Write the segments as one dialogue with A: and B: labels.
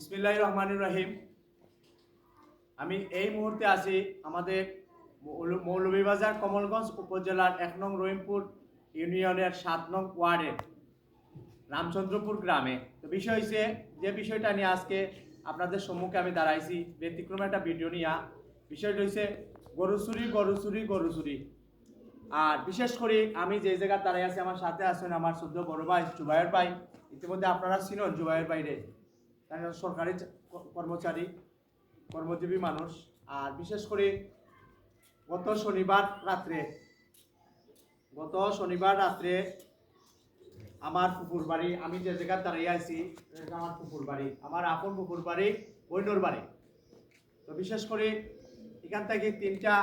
A: বিসমিল্লাহ রহমান রহিম। আমি এই মুহূর্তে আছি আমাদের মৌল- মৌলভীবাজার কমলগঞ্জ উপজেলার এক নং রহিমপুর ইউনিয়নের সাত নং ওয়ার্ডের রামচন্দ্রপুর গ্রামে। তো বিষয় হয়েছে যে বিষয়টা নিয়ে আজকে আপনাদের সম্মুখে আমি দাঁড়াইছি, ব্যতিক্রম একটা ভিডিও নিয়ে। বিষয়টা হচ্ছে গরু চুরি গরু চুরি গরু চুরি। আর বিশেষ করে আমি যে জায়গায় দাঁড়াই আছি, আমার সাথে আছেন আমার সদ্য বড় ভাই জুবাইর ভাই। ইতিমধ্যে আপনারা চিনন জুবাইর বাইরে সরকারি কর্মচারী, কর্মজীবী মানুষ। আর বিশেষ করে গত শনিবার রাত্রে, গত শনিবার রাত্রে আমার পুকুর বাড়ি আমি যে জায়গায় দাঁড়িয়ে আছি আমার পুকুর বাড়ি আমার আপন পুকুর বাড়ি বৈনর বাড়ি। তো বিশেষ করে এখান থেকে তিনটা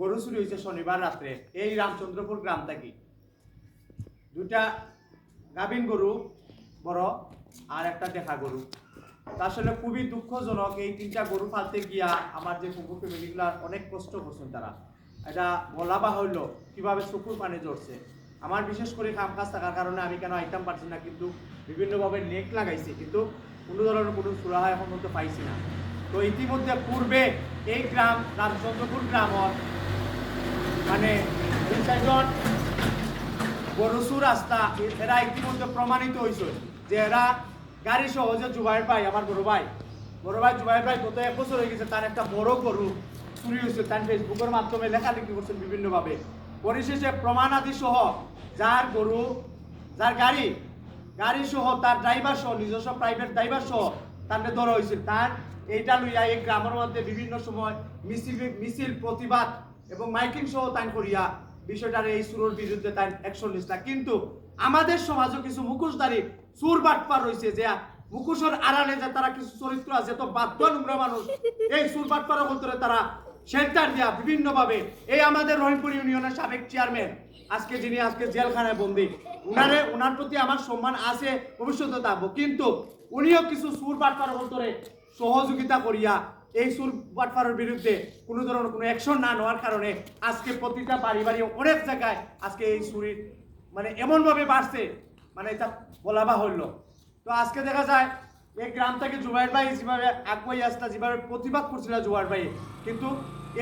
A: গরু চুরি হয়েছে শনিবার রাত্রে, এই রামচন্দ্রপুর গ্রাম থেকে। দুটা গাভিন গরু, বড়। আর একটা দেখা গরু। আসলে খুবই দুঃখজনক এই তিনটা গরু ফালতে গিয়া আমার যে কুকুর ফ্যামিলিগুলা অনেক কষ্ট করছেন তারা। এটা বলা বা হইল কীভাবে চকুর পানি ঝরছে। আমার বিশেষ করে কাম কাজ থাকার কারণে আমি কেন আইতাম পারছি না, কিন্তু বিভিন্নভাবে নেট লাগাইছি, কিন্তু কোনো ধরনের কোনো সুরাহা এখন পর্যন্ত পাইছি না। তো ইতিমধ্যে পূর্বে এই গ্রাম রামচন্দ্রপুর গ্রামত মানে দুই চারজন রাস্তা এরা ইতিমধ্যে প্রমাণিত হয়েছে যে এরা গাড়ি সহজে জুবাইর ভাই, আমার বড় ভাই বড় ভাই জুবাইর ভাই গত এক বছর হয়ে গেছে, তার একটা বড় গরু চুরি হয়েছে, তার ফেসবুকের মাধ্যমে লেখালেখি করছেন বিভিন্নভাবে। পরিশেষে প্রমাণাদি সহ যার গরু, যার গাড়ি গাড়ি সহ তার ড্রাইভার সহ, নিজস্ব প্রাইভেট ড্রাইভার সহ তাকে ধরা হয়েছে। তার এইটা লইয়া এই গ্রামের মধ্যে বিভিন্ন সময় মিছিল মিছিল, প্রতিবাদ এবং মাইকিং সহ তাই করিয়া বিষয়টার এই সুরের বিরুদ্ধে তাই অ্যাকশন নিষ্ঠা কিন্তু আমাদের সমাজও কিছু মুখোশধারী সুর বাটপার রয়েছে যে, মুখোশের আড়ালে যে তারা কিছু চরিত্র আছে তো বাধ্য নোংরা মানুষ, এই সুর বাটপার অন্তরে তারা শেল্টার দেওয়া বিভিন্নভাবে। এই আমাদের রহিমপুর ইউনিয়নের সাবেক চেয়ারম্যান আজকে যিনি আজকে জেলখানায় বন্দী, উনারে, উনার প্রতি আমার সম্মান আছে, ভবিষ্যতে থাকব। কিন্তু উনিও কিছু সুর বাটপার অন্তরে সহযোগিতা করিয়া এই সুর বাটপারের বিরুদ্ধে কোনো ধরনের কোনো অ্যাকশন না নেওয়ার কারণে আজকে প্রতিটা বাড়ি বাড়ি অনেক জায়গায় আজকে এই সুরির মানে এমনভাবে বাড়ছে মানে এটা বলা বা হইল। তো আজকে দেখা যায়, এই গ্রাম থেকে জুবাইর ভাই যেভাবে আগুয়াই আসতা যেভাবে প্রতিবাদ করছিল জুবাইর ভাই, কিন্তু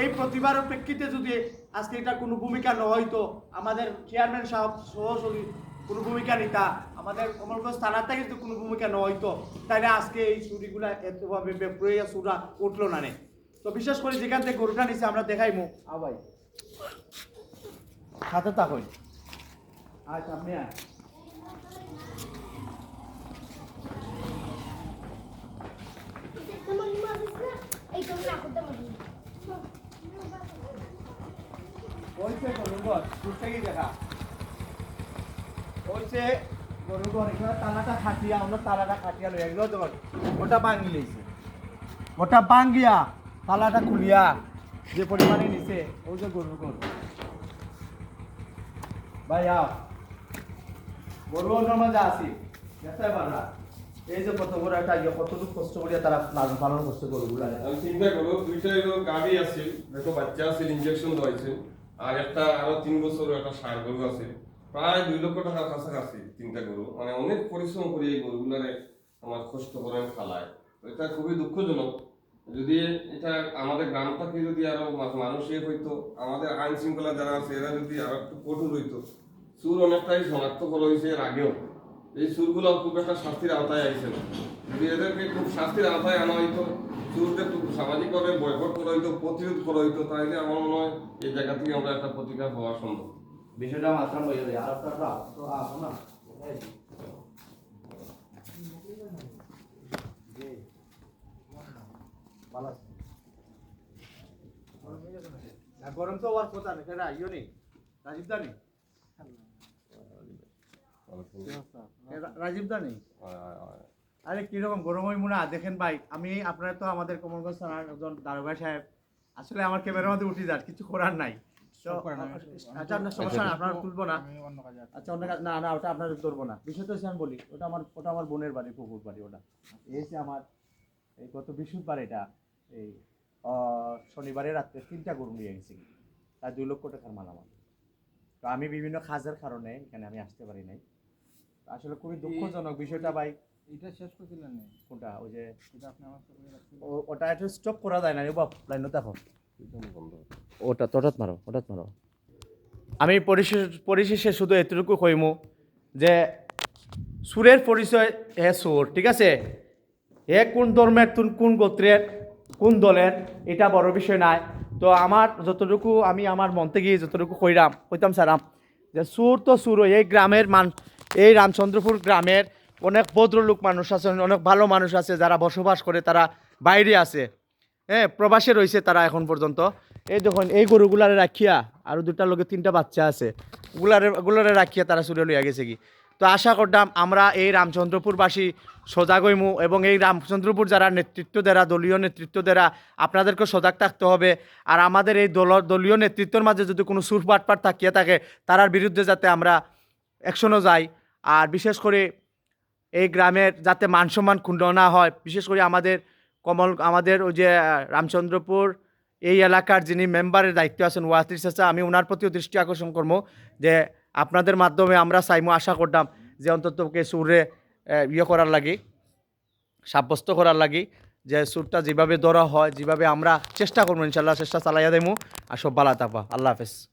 A: এই প্রতিবাদের প্রেক্ষিতে যদি আজকে এটা কোনো ভূমিকা ন হইতো, আমাদের চেয়ারম্যান সাহেব সহযোগী কোনো ভূমিকা নিতা, আমাদের কমলগঞ্জ থানার থেকে যদি কোনো ভূমিকা ন হইতো, তাহলে আজকে এই চুরিগুলা এতভাবে বেপ্রয়া চুরা উঠল না তো বিশেষ করে যেখান থেকে গরুটা নিছে, আমরা দেখাইমু। আ ভাই। হাতে তাকই আয়।
B: Ako teman.
A: ওইছে গরুঘর দূর থেকেই দেখা ওইছে গরুঘর এখানে তালাটা খাটিয়া, আমরা তালাটা খাটিয়া লই এগুলো তো ওটা ভাঙি লইছে ওটা তালাটা খুলিয়া যে পরিমাণে নিছে, ওই যে গরুঘর ভাই, আও মাঝে আসি এই যে কত একটা ইয়ে কতটুকু কষ্ট করিয়া তারা
C: আমি চিন্তা করো, দুইটা এরকম গাড়ি আছে দেখো বাচ্চা আর একটা তিন একটা গরু আছে। প্রায় দুই লক্ষ মানে অনেক পরিশ্রম করে এই আমার কষ্ট করে খালায়। এটা খুবই দুঃখজনক। যদি এটা আমাদের গ্রামটাকে যদি আরও মা- মানুষ ইয়ে হইতো, আমাদের আইন শৃঙ্খলা যারা আছে, এরা যদি আরও একটু কঠোর হইতো সুর অনেকটাই শনাক্ত করা হয়েছে এর আগেও। এই সুরগুলো খুব একটা শাস্তির আওতায় আইছে না। যদি এদেরকে খুব শাস্তির আওতায় আনা হইতো সুরকে খুব সামাজিকভাবে বয়কট করা হইতো প্রতিরোধ করা হইতো তাহলে আমার মনে হয় এই জায়গা থেকে আমরা একটা প্রতিকার হওয়া সম্ভব।
A: বিষয়টা মাত্রা দেয় আর একটা তো আসো না। গরম তো আর কথা নেই কেনা ইয়ে নেই? রাজীব দা নেই? রাজীব দা নেই? আরে কীরকম গরম হই মুনা? দেখেন ভাই আমি আপনারা তো আমাদের কমলগঞ্জ থানার একজন দারোগা সাহেব। আসলে আমার ক্যামেরার মধ্যে উঠে যান কিছু করার নাই। আচ্ছা আপনার সমস্যা আপনার তুলবো না। আচ্ছা অন্য কাজ- না না ওটা আপনার ধরবো না। বিষয় তো আমি বলি ওটা আমার ওটা আমার বোনের বাড়ি পুকুর বাড়ি ওটা। এই হচ্ছে আমার এই গত বৃহস্পতিবার এটা এই শনিবারে রাত্রে তিনটা গরু নিয়ে গেছি তার দুই লক্ষ টাকার মালামাল। তো আমি বিভিন্ন কাজের কারণে এখানে আমি আসতে পারি নাই। আসলে খুবই দুঃখজনক বিষয়টা ভাই।
D: এটা শেষ করছিলেন না।
A: কোনটা? ওই যে
D: এটা আপনি আমার
A: ওটা একটু স্টপ করা যায় না রে বাপ। লাইন দেখো। ওটা হঠাৎ মারো হঠাৎ মারো। আমি পরিশেষ পরিশেষে শুধু এতটুকু কইমু যে সুরের পরিচয় হে সুর ঠিক আছে? হে কোন ধর্মের তুন- কোন গোত্রের কোন দলের এটা বড় বিষয় নাই। তো আমার যতটুকু আমি আমার মন থেকে যতটুকু কইরাম কইতাম সারাম যে সুর তো সুর এই গ্রামের মান এই রামচন্দ্রপুর গ্রামের অনেক ভদ্রলোক মানুষ আছে, অনেক ভালো মানুষ আছে যারা বসবাস করে, তারা বাইরে আছে। হ্যাঁ প্রবাসে রয়েছে তারা এখন পর্যন্ত। এই দেখুন, এই গরুগুলারে রাখিয়া, আর দুটা লোকে তিনটা বাচ্চা আছে গুলারে গুলারে রাখিয়া তারা চুরে লইয়া গেছে কি? তো আশা করতাম আমরা এই রামচন্দ্রপুরবাসী সজাগ হইমু এবং এই রামচন্দ্রপুর যারা নেতৃত্ব দেরা, দলীয় নেতৃত্ব দেরা আপনাদেরকে সজাগ থাকতে হবে। আর আমাদের এই দল, দলীয় নেতৃত্বের মাঝে যদি কোনো সুর পাটপাট থাকিয়ে থাকে, তারার বিরুদ্ধে যাতে আমরা অ্যাকশনও যাই। আর বিশেষ করে এই গ্রামের যাতে মান সম্মান ক্ষুণ্ণ না হয়, বিশেষ করে আমাদের কমল, আমাদের ওই যে রামচন্দ্রপুর এই এলাকার যিনি মেম্বারের দায়িত্ব আছেন ওয়াতির চাচা, আমি ওনার প্রতিও দৃষ্টি আকর্ষণ করব যে আপনাদের মাধ্যমে আমরা চাইমু, আশা করতাম যে অন্তত কে সুরে ইয়ে করার লাগি, সাব্যস্ত করার লাগি যে সুরটা যেভাবে ধরা হয়, যেভাবে আমরা চেষ্টা করব, ইনশাল্লাহ চেষ্টা চালাইয়া দেবো আর সব ভালো থাকবা আল্লাহ হাফেজ।